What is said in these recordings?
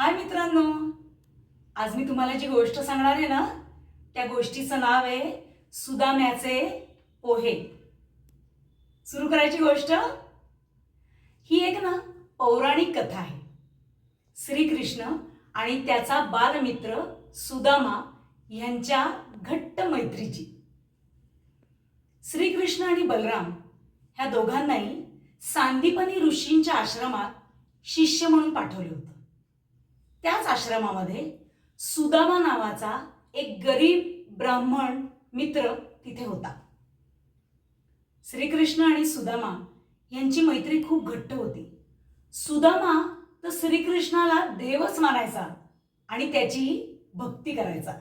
हाय मित्रांनो. आज मी तुम्हाला जी गोष्ट सांगणार आहे ना त्या गोष्टीचं नाव आहे सुदाम्याचे पोहे. सुरू करायची गोष्ट? ही एक ना पौराणिक कथा आहे. श्रीकृष्ण आणि त्याचा बालमित्र सुदामा यांच्या घट्ट मैत्रीची. श्रीकृष्ण आणि बलराम ह्या दोघांनाही सांदीपनी ऋषींच्या आश्रमात शिष्य म्हणून पाठवले होतं. त्याच आश्रमामध्ये सुदामा नावाचा एक गरीब ब्राह्मण मित्र तिथे होता. श्रीकृष्ण आणि सुदामा यांची मैत्री खूप घट्ट होती. सुदामा तर श्रीकृष्णाला देवच मानायचा आणि त्याची भक्ती करायचा.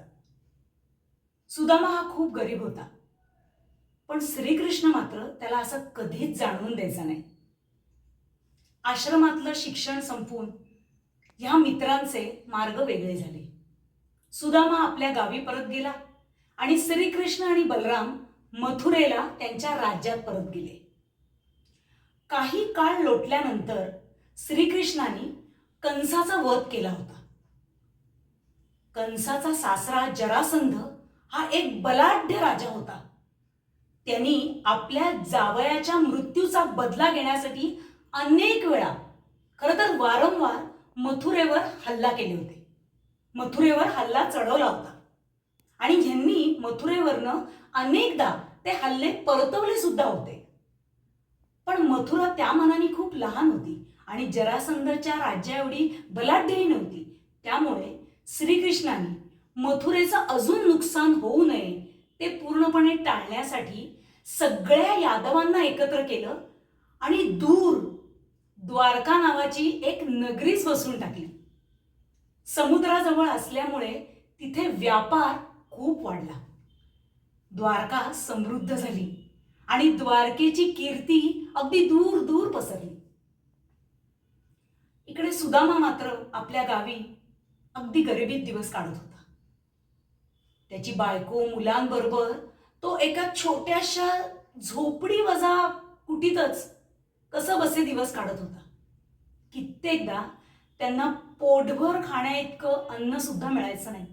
सुदामा हा खूप गरीब होता. पण श्रीकृष्ण मात्र त्याला असं कधीच जाणवून द्यायचा नाही. आश्रमातलं शिक्षण संपून ह्या मित्रांचे मार्ग वेगळे झाले. सुदामा आपल्या गावी परत गेला आणि श्रीकृष्ण आणि बलराम मथुरेला त्यांच्या राज्यात परत गेले. काही काळ लोटल्यानंतर श्रीकृष्णाने कंसाचा वध केला होता. कंसाचा सासरा जरासंध हा एक बलाढ्य राजा होता. त्यांनी आपल्या जावयाच्या मृत्यूचा बदला घेण्यासाठी अनेक वेळा खरं तर वारंवार मथुरेवर हल्ला केले होते. मथुरेवर हल्ला चढवला होता. आणि ह्यांनी मथुरेवरनं अनेकदा ते हल्ले परतवले सुद्धा होते. पण मथुरा त्या मनाने खूप लहान होती आणि जरासंधच्या राज्याएवढी बलाढ्यही नव्हती. त्यामुळे श्रीकृष्णाने मथुरेचं अजून नुकसान होऊ नये ते पूर्णपणे टाळण्यासाठी सगळ्या यादवांना एकत्र केलं आणि दूर द्वारका नावाची एक नगरीच वसून टाकली. समुद्राजवळ असल्यामुळे तिथे व्यापार खूप वाढला. द्वारका समृद्ध झाली आणि द्वारकेची कीर्ती अगदी दूर दूर पसरली. इकडे सुदामा मात्र आपल्या गावी अगदी गरिबीत दिवस काढत होता. त्याची बायको मुलांबरोबर तो एका छोट्याशा झोपडी वजा कुटीतच कसं बसे दिवस काढत होता? कित्येकदा त्यांना पोटभर खाण्या इतकं अन्न सुद्धा मिळायचं नाही.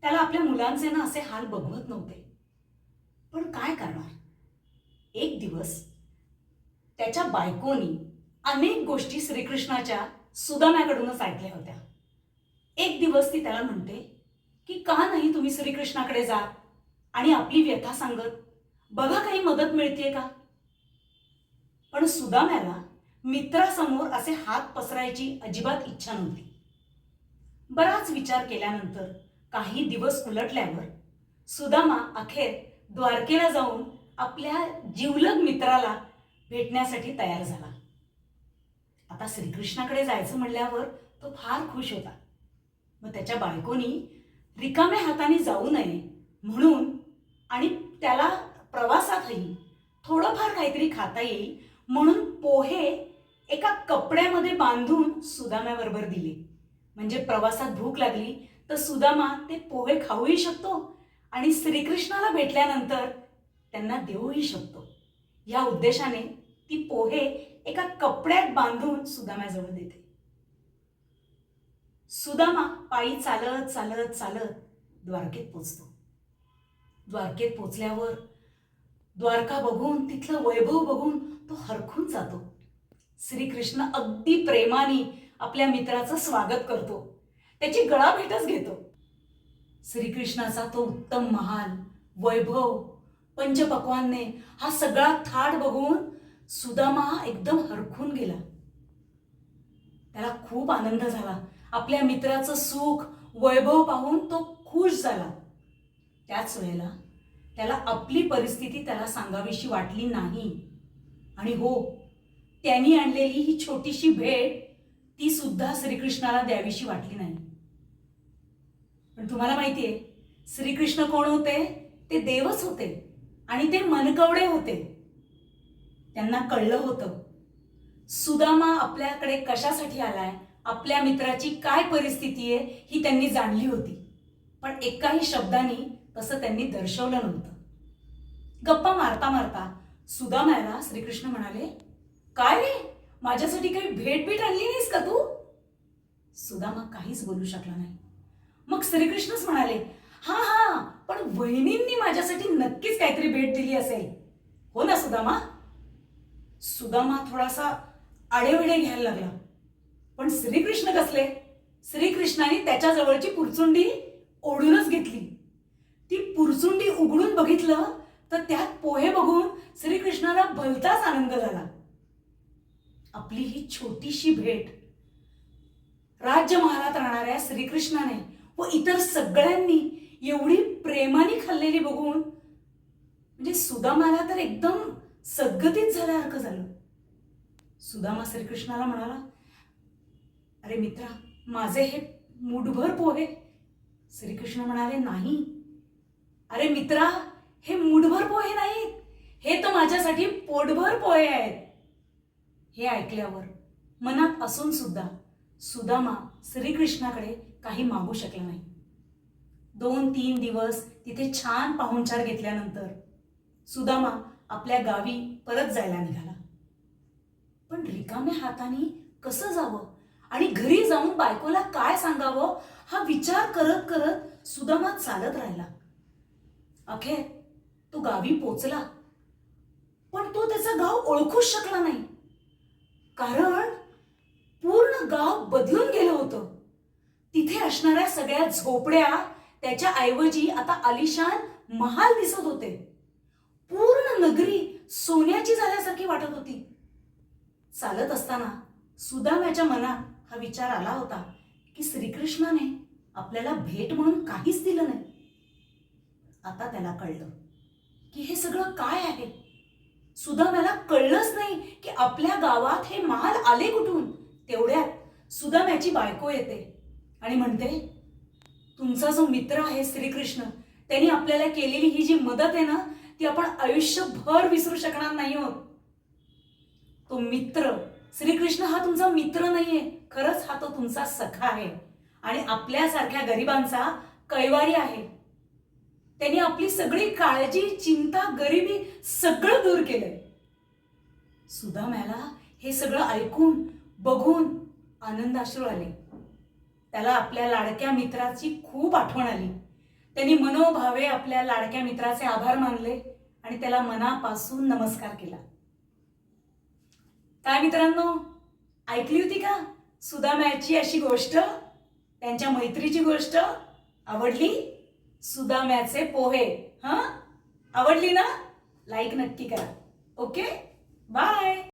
त्याला आपल्या मुलांचे ना असे हाल बघवत नव्हते. पण काय करणार? एक दिवस त्याच्या बायकोनी अनेक गोष्टी श्रीकृष्णाच्या सुदाम्याकडूनच ऐकल्या होत्या. एक दिवस ती त्याला म्हणते की का नाही तुम्ही श्रीकृष्णाकडे जा आणि आपली व्यथा सांगत? बघा काही मदत मिळते का? पण सुदाम्याला मित्रासमोर असे हात पसरायची अजिबात इच्छा नव्हती. बराच विचार केल्यानंतर काही दिवस उलटल्यावर सुदामा अखेर द्वारकेला जाऊन आपल्या जिवलग मित्राला भेटण्यासाठी तयार झाला. आता श्रीकृष्णाकडे जायचं म्हणल्यावर तो फार खुश होता. मग त्याच्या बायकोनी रिकाम्या हाताने जाऊ नये म्हणून आणि त्याला प्रवासातही थोडंफार काहीतरी खाता येईल म्हणून पोहे एका कपड्यामध्ये बांधून सुदाम्याबरोबर दिले. म्हणजे प्रवासात भूक लागली तर सुदामा ते पोहे खाऊही शकतो आणि श्रीकृष्णाला भेटल्यानंतर त्यांना देऊही शकतो. या उद्देशाने ती पोहे एका कपड्यात बांधून सुदाम्याजवळ देते. सुदामा पायी चालत चालत चालत द्वारकेत पोचतो. द्वारकेत पोचल्यावर द्वारका बघून तिथलं वैभव बघून तो हरखून जातो. श्रीकृष्ण अगदी प्रेमाने आपल्या मित्राचं स्वागत करतो. त्याची गळा भेटच घेतो. श्रीकृष्णाचा तो उत्तम महाल वैभव पंचपक्वान्ने हा सगळा थाट बघून सुदामा हा एकदम हरखून गेला. त्याला खूप आनंद झाला. आपल्या मित्राचं सुख वैभव पाहून तो खुश झाला. त्याच वेळेला त्याला आपली परिस्थिती त्याला सांगावीशी वाटली नाही. आणि हो त्यांनी आणलेली ही छोटीशी भेट ती सुद्धा श्रीकृष्णाला द्यावीशी वाटली नाही. पण तुम्हाला माहितीये श्रीकृष्ण कोण होते? ते देवच होते आणि ते मनकवडे होते. त्यांना कळलं होतं सुदामा आपल्याकडे कशासाठी आलाय? आपल्या मित्राची काय परिस्थिती आहे ही त्यांनी जाणली होती. पण एकाही शब्दाने तसं त्यांनी दर्शवलं नव्हतं. गप्पा मारता मारता सुदामायला श्रीकृष्ण म्हणाले काय रे? माझ्यासाठी काही भेट भेट आणली नाहीस का तू? सुदामा काहीच बोलू शकला नाही. मग श्रीकृष्णच म्हणाले हा हा पण वहिनींनी माझ्यासाठी नक्कीच काहीतरी भेट दिली असेल. हो ना सुदामा सुदामा थोडासा आडेविडे घ्यायला लागला. पण श्रीकृष्ण कसले? श्रीकृष्णाने त्याच्याजवळची पुरचुंडी ओढूनच घेतली. ती पुरसुंडी उघडून बघितलं तर त्यात पोहे बघून श्रीकृष्णाला भलताच आनंद झाला. आपली ही छोटीशी भेट. राज्य महालात राहणाऱ्या श्रीकृष्णाने व इतर सगळ्यांनी एवढी प्रेमाने खाल्लेली बघून म्हणजे सुदामाला तर एकदम सद्गतीत झाल्यासारखं झालं. सुदामा श्रीकृष्णाला म्हणाला अरे मित्रा माझे हे मुठभर पोहे. श्रीकृष्ण म्हणाले नाही अरे मित्रा हे मुठभर पोहे नाहीत. हे तर माझ्यासाठी पोटभर पोहे आहेत. हे ऐकल्यावर मनात असून सुद्धा सुदामा श्रीकृष्णाकडे काही मागू शकला नाही. दोन तीन दिवस तिथे छान पाहुणचार घेतल्यानंतर सुदामा आपल्या गावी परत जायला निघाला. पण रिकाम्या हाताने कसं जावं आणि घरी जाऊन बायकोला काय सांगावं हा विचार करत करत सुदामा चालत राहिला. अखेर तो गावी पोचला. पण तो त्याचं गाव ओळखूच शकला नाही. कारण पूर्ण गाव बदलून गेलं होतं. तिथे असणाऱ्या सगळ्या झोपड्या त्याच्या ऐवजी आता आलिशान महाल दिसत होते. पूर्ण नगरी सोन्याची झाल्यासारखी वाटत होती. चालत असताना सुदाम्याच्या मनात हा विचार आला होता की श्रीकृष्णाने आपल्याला भेट म्हणून काहीच दिलं नाही. आता त्याला कळलं की हे सगळं काय आहे. सुदाम्याला कळलंच नाही की आपल्या गावात हे महाल आले कुठून. तेवढ्यात सुदाम्याची बायको येते आणि म्हणते तुमचा जो मित्र आहे श्रीकृष्ण त्यांनी आपल्याला केलेली ही जी मदत आहे ना ती आपण आयुष्यभर विसरू शकणार नाही आहोत. तो मित्र श्रीकृष्ण हा तुमचा मित्र नाहीये खरंच हा तो तुमचा सखा आहे आणि आपल्यासारख्या गरिबांचा कैवारी आहे. त्यांनी आपली सगळी काळजी चिंता गरिबी सगळं दूर केलंय. सुदाम्याला हे सगळं ऐकून बघून आनंदाश्रू आले. त्याला आपल्या लाडक्या मित्राची खूप आठवण आली. त्यांनी मनोभावे आपल्या लाडक्या मित्राचे आभार मानले आणि त्याला मनापासून नमस्कार केला. काय मित्रांनो ऐकली होती का? सुदाम्याची अशी गोष्ट त्यांच्या मैत्रीची गोष्ट आवडली? सुदाम्याचे पोहे. हा? आवडली ना? लाईक नक्की करा. Okay bye